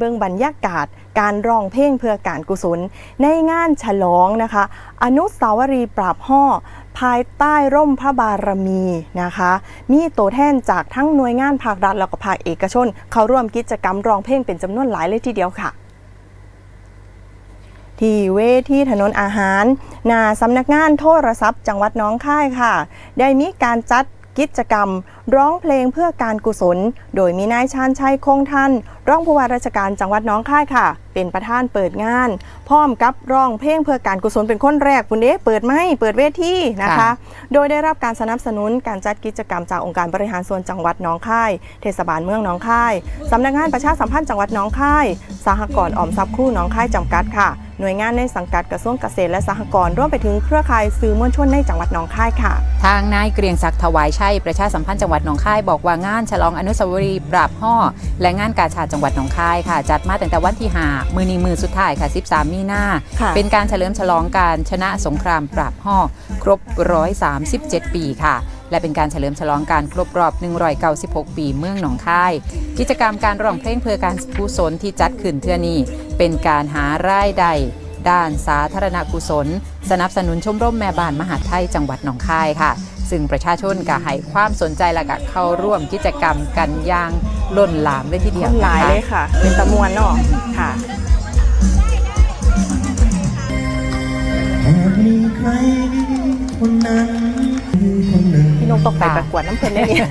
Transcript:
เบรรยากาศ การร้องเพลงเพื่อการกุศล ในงานฉลองนะคะ อนุสาวรีย์ปราบห่อภายใต้ร่มพระบารมีนะคะ มีตัวแทนจากทั้งหน่วยงานภาครัฐแล้วก็ภาคเอกชน เข้าร่วมกิจกรรมร้องเพลงเป็นจำนวนหลายเลยทีเดียวค่ะ ที่เวทีถนนอาหารหนาสำนักงานโทรศัพท์จังหวัดน้องค่ายค่ะ ได้มีการจัด กิจกรรม ร้องเพลงเพื่อการกุศล โดยมีนายชาญชัยคงทันรองผู้ว่าราชการจังหวัดหน้องค่ายค่ะ เป็นประธานเปิดงาน พร้อมกับร้องเพลงเพื่อการกุศลเป็นคนแรกคุณเด้เปิดไม่เปิดเวทีนะคะค่ะโดยได้รับการสนับสนุนการจัดกิจกรรมจากองค์การบริหารส่วนจังหวัดหน้องค่าย เทศบาลเมืองหน้องค่ายสำนักงานประชาสัมพันธ์จังหวัดหน้องค่าย สหกรณ์ออมทรัพย์ครู่หน้องค่ายจำกัดค่ะ หน่วยงานในสังกัดกระทรวงเกษตรและสหกรณ์รวมไปถึงเครือข่ายสื่อมวลชนในจังหวัดหนองคายค่ะ ทางนายเกรียงศักดิ์ถวายชัยประชาสัมพันธ์จังหวัดหนองคายบอกว่างานฉลองอนุสาวรีย์ปราบห่อและงานกาชาดจังหวัดหนองคายค่ะ จัดมาตั้งแต่วันที่5มือนีมือสุดท้ายค่ะ 13 มีนาค่ะเป็นการเฉลิมฉลองการชนะสงครามปราบห่อครบ 137 ปีค่ะ และเป็นการเฉลิมฉลองการครบรอบ 196 ปีเมืองหนองคาย กิจกรรมการร้องเพลงเพื่อการกุศลที่จัดขึ้นเทื่อนี้ เป็นการหารายได้ด้านสาธารณกุศล สนับสนุนชมรมแม่บ้านมหาดไทยจังหวัดหนองคายค่ะ ซึ่งประชาชนก็ให้ความสนใจและก็เข้าร่วมกิจกรรมกันอย่างล้นหลามเลยทีเดียวหลายนะคะเลยค่ะ เป็นตะมวนเนาะค่ะหากมีใครคนนั้น คนหนึ่งพี่นกตกไปประกวดน้ำเพลินได้เนี่ย